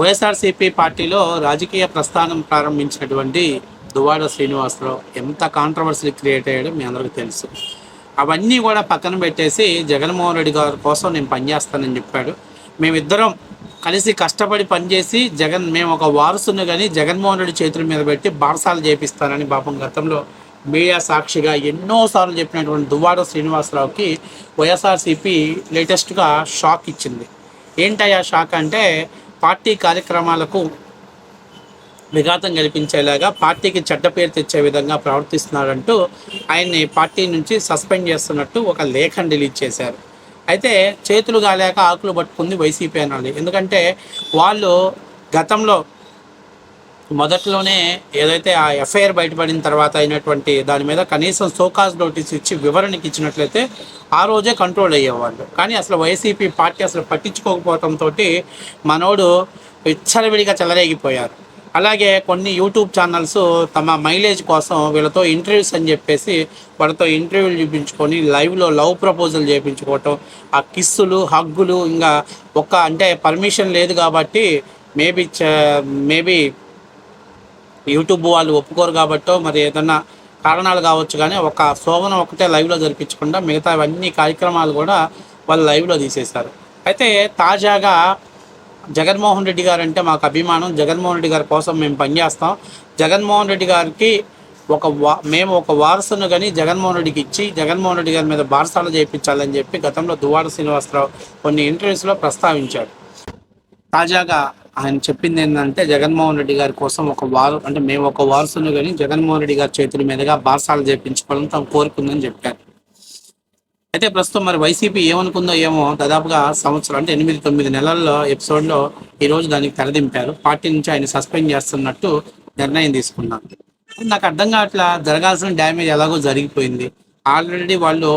వైఎస్ఆర్సీపీ పార్టీలో రాజకీయ ప్రస్థానం ప్రారంభించినటువంటి దువాడ శ్రీనివాసరావు ఎంత కాంట్రవర్సీ క్రియేట్ అయ్యాడో మీ అందరికీ తెలుసు. అవన్నీ కూడా పక్కన పెట్టేసి జగన్మోహన్ రెడ్డి గారి కోసం నేను పనిచేస్తానని చెప్పాడు. మేమిద్దరం కలిసి కష్టపడి పనిచేసి జగన్ మేము ఒక వారసును కానీ జగన్మోహన్ రెడ్డి చేతుల మీద పెట్టి బారసాలు చేపిస్తానని పాపం గతంలో మీడియా సాక్షిగా ఎన్నోసార్లు చెప్పినటువంటి దువ్వాడ శ్రీనివాసరావుకి వైఎస్ఆర్సీపీ లేటెస్ట్గా షాక్ ఇచ్చింది. ఏంటయ్యా షాక్ అంటే పార్టీ కార్యక్రమాలకు విఘాతం కల్పించేలాగా పార్టీకి చెడ్డ పేరు తెచ్చే విధంగా ప్రవర్తిస్తున్నాడంటూ ఆయన్ని పార్టీ నుంచి సస్పెండ్ చేస్తున్నట్టు ఒక లేఖను రిలీజ్ చేశారు. అయితే చేతులు కాలేక ఆకులు పట్టుకుంది వైసీపీ అనాలి. ఎందుకంటే వాళ్ళు గతంలో మొదట్లోనే ఏదైతే ఆ ఎఫ్ఐఆర్ బయటపడిన తర్వాత అయినటువంటి దాని మీద కనీసం సోకాజ్ నోటీస్ ఇచ్చి వివరణకి ఇచ్చినట్లయితే ఆ రోజే కంట్రోల్ అయ్యేవాళ్ళు. కానీ అసలు వైసీపీ పార్టీ అసలు పట్టించుకోకపోవడంతో మనోడు విచ్చలవిడిగా చెలరేగిపోయారు. అలాగే కొన్ని యూట్యూబ్ ఛానల్స్ తమ మైలేజ్ కోసం వీళ్ళతో ఇంటర్వ్యూస్ అని చెప్పేసి వాళ్ళతో ఇంటర్వ్యూలు చూపించుకొని లైవ్లో లవ్ ప్రపోజల్ చేయించుకోవటం ఆ కిస్సులు హగ్గులు ఇంకా ఒక్క అంటే పర్మిషన్ లేదు కాబట్టి మేబీ మేబీ యూట్యూబ్ వాళ్ళు ఒప్పుకోరు కాబట్టో మరి ఏదన్నా కారణాలు కావచ్చు కానీ ఒక శోభనం ఒకటే లైవ్లో జరిపించకుండా మిగతా అన్ని కార్యక్రమాలు కూడా వాళ్ళు లైవ్లో తీసేశారు. అయితే తాజాగా జగన్మోహన్ రెడ్డి గారు అంటే మాకు అభిమానం. జగన్మోహన్ రెడ్డి గారి కోసం మేము పనిచేస్తాం. జగన్మోహన్ రెడ్డి గారికి ఒక వా మేము ఒక వారసును కానీ జగన్మోహన్ రెడ్డికి ఇచ్చి జగన్మోహన్ రెడ్డి గారి మీద బారసాలు చేయించాలని చెప్పి గతంలో దువ్వాడ శ్రీనివాసరావు కొన్ని ఇంటర్వ్యూస్లో ప్రస్తావించాడు. తాజాగా ఆయన చెప్పింది ఏంటంటే జగన్మోహన్ రెడ్డి గారి కోసం ఒక వారు అంటే మేము ఒక వారసును కానీ జగన్మోహన్ రెడ్డి గారి చేతుల మీదుగా బాసాలు చేపించుకోవాలని తాము కోరుకుందని చెప్పారు. అయితే ప్రస్తుతం మరి వైసీపీ ఏమనుకుందో ఏమో దాదాపుగా సంవత్సరం అంటే ఎనిమిది తొమ్మిది నెలల్లో ఎపిసోడ్లో ఈ రోజు దానికి తెరదింపారు. పార్టీ నుంచి ఆయన సస్పెండ్ చేస్తున్నట్టు నిర్ణయం తీసుకున్నారు. నాకు అర్థం కావట్లా జరగాల్సిన డ్యామేజ్ ఎలాగో జరిగిపోయింది. ఆల్రెడీ వాళ్ళు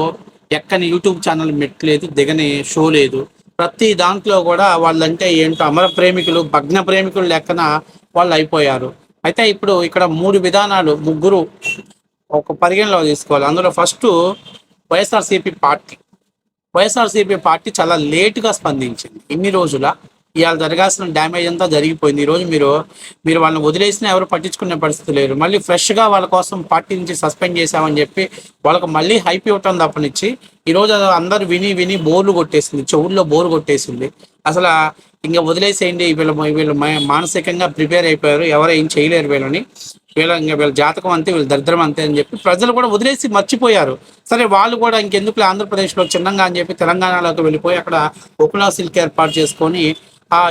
ఎక్కని యూట్యూబ్ ఛానల్ మెట్లేదు దిగని షో లేదు. ప్రతి దాంట్లో కూడా వాళ్ళంటే ఏంటో అమర ప్రేమికులు భగ్న ప్రేమికులు లెక్కన వాళ్ళు అయిపోయారు. అయితే ఇప్పుడు ఇక్కడ మూడు విధానాలు ముగ్గురు ఒక పరిగణలో తీసుకోవాలి. అందులో first YSRCP party. YSRCP party చాలా లేటుగా స్పందించింది. ఇన్ని రోజుల ఇవాళ జరగాల్సిన డ్యామేజ్ అంతా జరిగిపోయింది. ఈరోజు మీరు మీరు వాళ్ళని వదిలేసినా ఎవరు పట్టించుకునే పరిస్థితి లేరు మళ్ళీ ఫ్రెష్గా వాళ్ళ కోసం పార్టీ నుంచి సస్పెండ్ చేశామని చెప్పి వాళ్ళకి మళ్ళీ హైప్ ఇవ్వటం తప్పనిచ్చి ఈరోజు అందరు విని విని బోర్లు కొట్టేసింది. చెవుల్లో బోరు కొట్టేసింది. అసలు ఇంకా వదిలేసేయండి. వీళ్ళు వీళ్ళు మానసికంగా ప్రిపేర్ అయిపోయారు. ఎవరు ఏం చేయలేరు వీళ్ళని. వీళ్ళ ఇంకా వీళ్ళ జాతకం అంతే వీళ్ళ దరిద్రం అంతే అని చెప్పి ప్రజలు కూడా వదిలేసి మర్చిపోయారు. సరే వాళ్ళు కూడా ఇంకెందుకు ఆంధ్రప్రదేశ్లో చిన్నంగా అని చెప్పి తెలంగాణలోకి వెళ్ళిపోయి అక్కడ ఉపలా సిల్క్ ఏర్పాటు చేసుకొని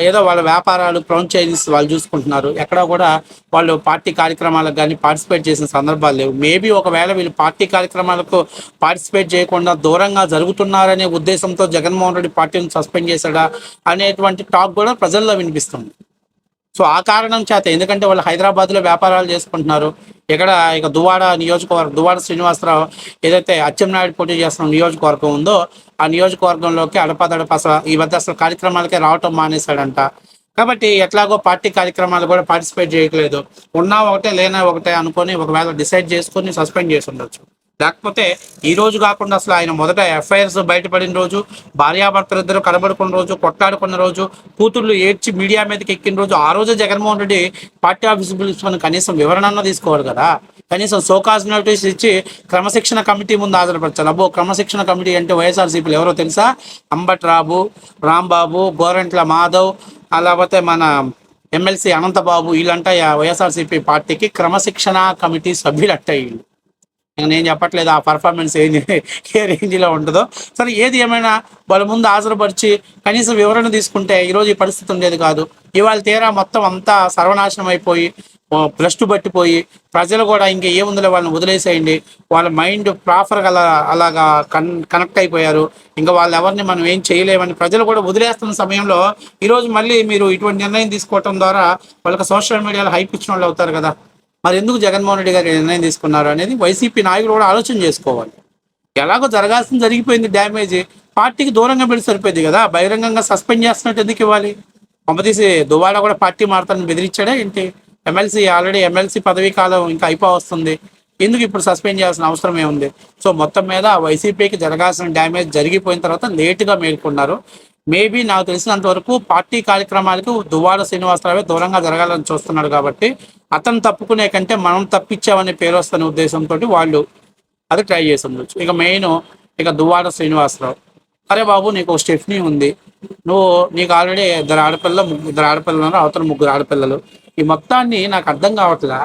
ఏదో వాళ్ళ వ్యాపారాలు ఫ్రాంచైజీస్ వాళ్ళు చూసుకుంటున్నారు. ఎక్కడ కూడా వాళ్ళు పార్టీ కార్యక్రమాలకు కానీ పార్టిసిపేట్ చేసిన సందర్భాలు లేవు. మేబీ ఒకవేళ వీళ్ళు పార్టీ కార్యక్రమాలకు పార్టిసిపేట్ చేయకుండా దూరంగా జరుగుతున్నారనే ఉద్దేశంతో జగన్మోహన్ రెడ్డి పార్టీని సస్పెండ్ చేశాడా అనేటువంటి టాక్ కూడా ప్రజల్లో వినిపిస్తుంది. సో ఆ కారణం చేత ఎందుకంటే వాళ్ళు హైదరాబాద్లో వ్యాపారాలు చేసుకుంటున్నారు. ఇక్కడ ఇక దువాడ నియోజకవర్గం దువాడ శ్రీనివాసరావు ఏదైతే అచ్చెన్నాయుడు పోటీ చేస్తున్న నియోజకవర్గం ఉందో ఆ నియోజకవర్గంలోకి అడపాదడప ఈ మధ్య అసలు కార్యక్రమాలకే రావటం మానేశాడంట. కాబట్టి ఎట్లాగో పార్టీ కార్యక్రమాలు కూడా పార్టిసిపేట్ చేయట్లేదు. ఉన్నా ఒకటే లేనా ఒకటే అనుకొని ఒకవేళ డిసైడ్ చేసుకొని సస్పెండ్ చేసి ఉండొచ్చు. లేకపోతే ఈ రోజు కాకుండా అసలు ఆయన మొదట ఎఫ్ఐఆర్స్ బయటపడిన రోజు భార్యాభర్తలు ఇద్దరు కనబడుకున్న రోజు కొట్లాడుకున్న రోజు కూతుర్లు ఏడ్చి మీడియా మీదకి ఎక్కిన రోజు ఆ రోజు జగన్మోహన్ రెడ్డి పార్టీ ఆఫీస్ పిలుచుకొని కనీసం వివరణ తీసుకోవాలి కదా. కనీసం సోకాజ్ నోటీస్ ఇచ్చి క్రమశిక్షణ కమిటీ ముందు హాజరుపరచాలి. అబ్బో క్రమశిక్షణ కమిటీ అంటే వైఎస్ఆర్సీపీలు ఎవరో తెలుసా? అంబట్ రాబు రాంబాబు గోరంట్ల మాధవ్ లేకపోతే మన ఎమ్మెల్సీ అనంతబాబు వీళ్ళంట వైఎస్ఆర్సీపీ పార్టీకి క్రమశిక్షణ కమిటీ సభ్యులు అట్ట వీళ్ళు నేను చెప్పట్లేదు ఆ పర్ఫార్మెన్స్ ఏం ఏ రేంజ్లో ఉంటుందో. సరే ఏది ఏమైనా వాళ్ళ ముందు హాజరుపరిచి కనీసం వివరణ తీసుకుంటే ఈరోజు ఈ పరిస్థితి ఉండేది కాదు. ఇవాళ తీరా మొత్తం అంతా సర్వనాశనం అయిపోయి భ్రష్టు పట్టిపోయి ప్రజలు కూడా ఇంకా ఏముందిలే వాళ్ళని వదిలేసేయండి. వాళ్ళ మైండ్ ప్రాపర్గా అలా అలాగా కన్ కనెక్ట్ అయిపోయారు. ఇంకా వాళ్ళు ఎవరిని మనం ఏం చేయలేమని ప్రజలు కూడా వదిలేస్తున్న సమయంలో ఈరోజు మళ్ళీ మీరు ఇటువంటి నిర్ణయం తీసుకోవటం ద్వారా వాళ్ళకి సోషల్ మీడియాలో హైప్ ఇచ్చిన వాళ్ళు అవుతారు కదా. మరి ఎందుకు జగన్మోహన్ రెడ్డి గారు నిర్ణయం తీసుకున్నారు అనేది వైసీపీ నాయకులు కూడా ఆలోచన చేసుకోవాలి. ఎలాగో జరగాల్సిన జరిగిపోయింది డ్యామేజ్. పార్టీకి దూరంగా పెట్టి సరిపోయింది కదా. బహిరంగంగా సస్పెండ్ చేస్తున్నట్టు ఎందుకు ఇవ్వాలి? పంపతీసి దువాడ కూడా పార్టీ మారుతానని బెదిరించాడా ఏంటి? ఎమ్మెల్సీ ఆల్రెడీ ఎమ్మెల్సీ పదవీ కాలం ఇంకా అయిపోవస్తుంది ఎందుకు ఇప్పుడు సస్పెండ్ చేయాల్సిన అవసరం ఏముంది? సో మొత్తం మీద వైసీపీకి జరగాల్సిన డ్యామేజ్ జరిగిపోయిన తర్వాత లేటుగా మేల్కొన్నారు. మేబీ నాకు తెలిసినంత వరకు పార్టీ కార్యక్రమాలకు దువ్వాడ శ్రీనివాసరావే దూరంగా జరగాలని చూస్తున్నాడు కాబట్టి అతను తప్పుకునే కంటే మనం తప్పించామనే పేరు వస్తున్న ఉద్దేశంతో వాళ్ళు అది ట్రై చేసి ఉండొచ్చు ఇక మెయిన్ ఇక దువ్వాడ శ్రీనివాసరావు. అరే బాబు నీకు స్టెఫ్నీ ఉంది. నువ్వు నీకు ఆల్రెడీ ఇద్దరు ఆడపిల్ల ఇద్దరు ఆడపిల్లలు అవతల ముగ్గురు ఆడపిల్లలు. ఈ మొత్తాన్ని నాకు అర్థం కావట్లా?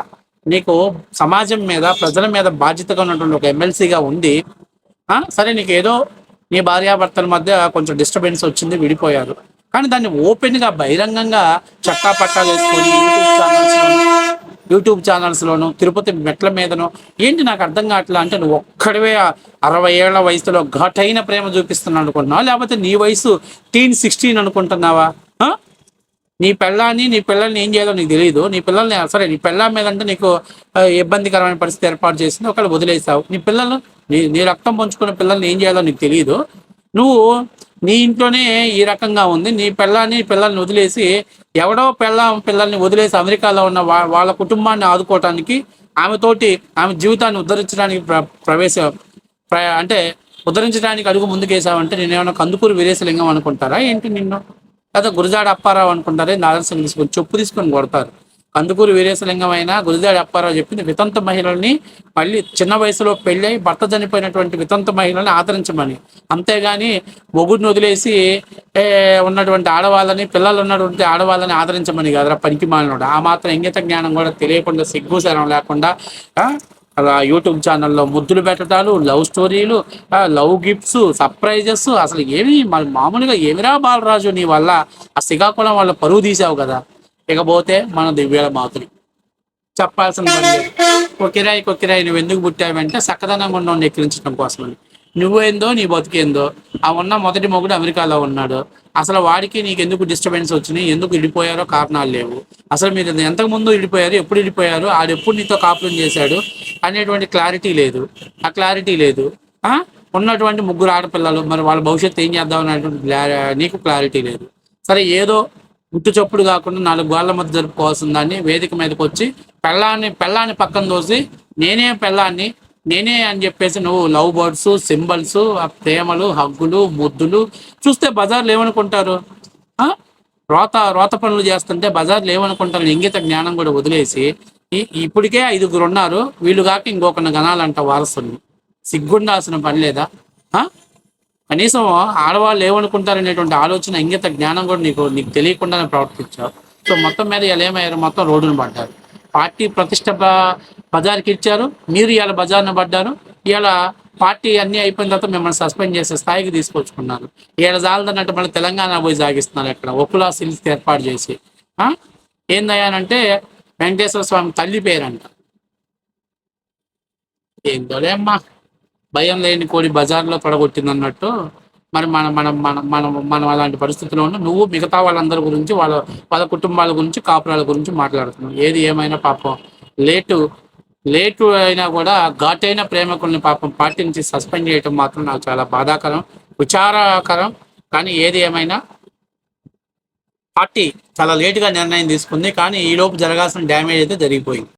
నీకు సమాజం మీద ప్రజల మీద బాధ్యతగా ఉన్నటువంటి ఒక ఎమ్మెల్సీగా ఉంది సరే నీకు ఏదో నీ భార్యాభర్తల మధ్య కొంచెం డిస్టర్బెన్స్ వచ్చింది విడిపోయారు. కానీ దాన్ని ఓపెన్గా బహిరంగంగా చట్టాపట్టాలు వేసుకొని యూట్యూబ్ ఛానల్స్ యూట్యూబ్ ఛానల్స్లోను తిరుపతి మెట్ల మీదను ఏంటి నాకు అర్థం కావట్లా అంటే నువ్వు ఒక్కడవే అరవై ఏళ్ళ వయసులో ఘటైన ప్రేమ చూపిస్తున్నావు అనుకుంటున్నావా లేకపోతే నీ వయసు టీన్ సిక్స్టీన్ అనుకుంటున్నావా? నీ పిల్లాన్ని నీ పిల్లల్ని ఏం చేయాలో నీకు తెలియదు నీ పిల్లల్ని సరే నీ పిల్ల మీద అంటే నీకు ఇబ్బందికరమైన పరిస్థితి ఏర్పాటు చేసింది ఒకళ్ళు వదిలేసావు. నీ పిల్లలు నీ నీ రక్తం పంచుకున్న పిల్లల్ని ఏం చేయాలో నీకు తెలియదు నువ్వు నీ ఇంట్లోనే ఈ రకంగా ఉంది. నీ పిల్లాన్ని పిల్లల్ని వదిలేసి ఎవడో పిల్ల పిల్లల్ని వదిలేసి అమెరికాలో ఉన్న వా- వాళ్ళ కుటుంబాన్ని ఆదుకోవటానికి ఆమెతోటి ఆమె జీవితాన్ని ఉద్ధరించడానికి ప్ర ప్రవేశ ప్ర అంటే ఉద్ధరించడానికి అడుగు ముందుకేసావంటే నేను ఏమైనా కందుకూరు వీరేశలింగం అనుకుంటారా? ఏంటి నిన్ను? లేదా గురజాడ అప్పారావు అనుకుంటారే నాదర్శనం తీసుకొని చెప్పు తీసుకొని కొడతారు. కందుకూరు వీరేశలింగం అయినా గురజాడ అప్పారావు చెప్పింది వితంత మహిళల్ని మళ్ళీ చిన్న వయసులో పెళ్ళై భర్త చనిపోయినటువంటి వితంత మహిళల్ని ఆదరించమని. అంతేగాని మొగుడిని వదిలేసి ఉన్నటువంటి ఆడవాళ్ళని పిల్లలు ఉన్నటువంటి ఆడవాళ్ళని ఆదరించమని కాదురా పనికి మాలినోడు. ఆ మాత్రం ఇంగిత జ్ఞానం కూడా తెలియకుండా సిగ్గు శరం లేకుండా ఆ, యూట్యూబ్ ఛానల్లో ముద్దులు పెట్టడాలు లవ్ స్టోరీలు లవ్ గిఫ్ట్స్ సర్ప్రైజెస్ అసలు ఏమి మా- మామూలుగా ఏమిరా బాలరాజు నీ వల్ల? ఆ శ్రీకాకుళం వాళ్ళ పరువు తీసావు కదా. ఇకపోతే మన దివ్యాల మాతులు చెప్పాల్సిన పని లేదు కొక్కిరాయి కొక్కిరాయి నువ్వు ఎందుకు పుట్టావంటే చక్కదనంగా ఉన్న ఎక్కిరించడం కోసమని. నువ్వేందో నీ బతికేందో ఆ ఉన్న మొదటి మొగుడు అమెరికాలో ఉన్నాడు. అసలు వాడికి నీకు ఎందుకు డిస్టర్బెన్స్ వచ్చినాయి? ఎందుకు విడిపోయారో కారణాలు లేవు. అసలు మీరు ఎంతకు ముందు విడిపోయారు ఎప్పుడు విడిపోయారు? ఆడెప్పుడు నీతో కాపురం చేశాడు? అనేటువంటి క్లారిటీ లేదు. ఆ క్లారిటీ లేదు. ఉన్నటువంటి ముగ్గురు ఆడపిల్లలు మరి వాళ్ళ భవిష్యత్తు ఏం చేద్దాం అనేటువంటి నీకు క్లారిటీ లేదు. సరే ఏదో గుట్టు చప్పుడు కాకుండా నాలుగు గోళ్ళ మధ్య జరుపుకోవాల్సిన దాన్ని వేదిక మీదకి వచ్చి పెళ్ళాన్ని పెళ్ళాన్ని పక్కన దోసి నేనే పెళ్ళాన్ని నేనే అని చెప్పేసి నువ్వు లవ్ బర్డ్స్ సింబల్స్ ప్రేమలు హగ్గులు ముద్దులు చూస్తే బజార్లు ఏమనుకుంటారు? రోత రోత పనులు చేస్తుంటే బజార్లు ఏమనుకుంటారు? ఇంగిత జ్ఞానం కూడా వదిలేసి ఇప్పటికే ఐదుగురు ఉన్నారు. వీళ్ళు కాక ఇంకొకరిని గనాలంట వారసుని సిగ్గుండాల్సిన పని లేదా? కనీసం ఆడవాళ్ళు ఏమనుకుంటారనేటువంటి ఆలోచన ఇంగిత జ్ఞానం కూడా నీకు నీకు తెలియకుండానే ప్రవర్తించావు. సో మొత్తం మీద ఇలా ఏమయ్యారు? మొత్తం రోడ్డును పడ్డారు. పార్టీ ప్రతిష్ట బజార్కి ఇచ్చారు. మీరు ఇవాళ బజార్ను పడ్డారు. ఇవాళ పార్టీ అన్నీ అయిపోయిన తర్వాత మిమ్మల్ని సస్పెండ్ చేసే స్థాయికి తీసుకొచ్చుకున్నారు. ఏడు జాలదన్నట్టు మళ్ళీ తెలంగాణ పోయి సాగిస్తున్నారు ఇక్కడ ఒకులా సిల్స్ ఏర్పాటు చేసి. ఏందయ్యానంటే వెంకటేశ్వర స్వామి తల్లి పేరంట. ఏందోలే అమ్మా భయం లేని కోడి బజార్లో తొడగొట్టింది అన్నట్టు మరి మన మనం మనం మనం మనం అలాంటి పరిస్థితిలో ఉన్న నువ్వు మిగతా వాళ్ళందరి గురించి వాళ్ళ వాళ్ళ కుటుంబాల గురించి కాపురాల గురించి మాట్లాడుతున్నావు. ఏది ఏమైనా పాపం లేటు లేటు అయినా కూడా ఘాటైన ప్రేమకుల్ని పాపం పార్టీ నుంచి సస్పెండ్ చేయటం మాత్రం నాకు చాలా బాధాకరం విచారకరం. కానీ ఏది ఏమైనా పార్టీ చాలా లేటుగా నిర్ణయం తీసుకుంది కానీ ఈ లోపు జరగాల్సిన డ్యామేజ్ అయితే జరిగిపోయింది.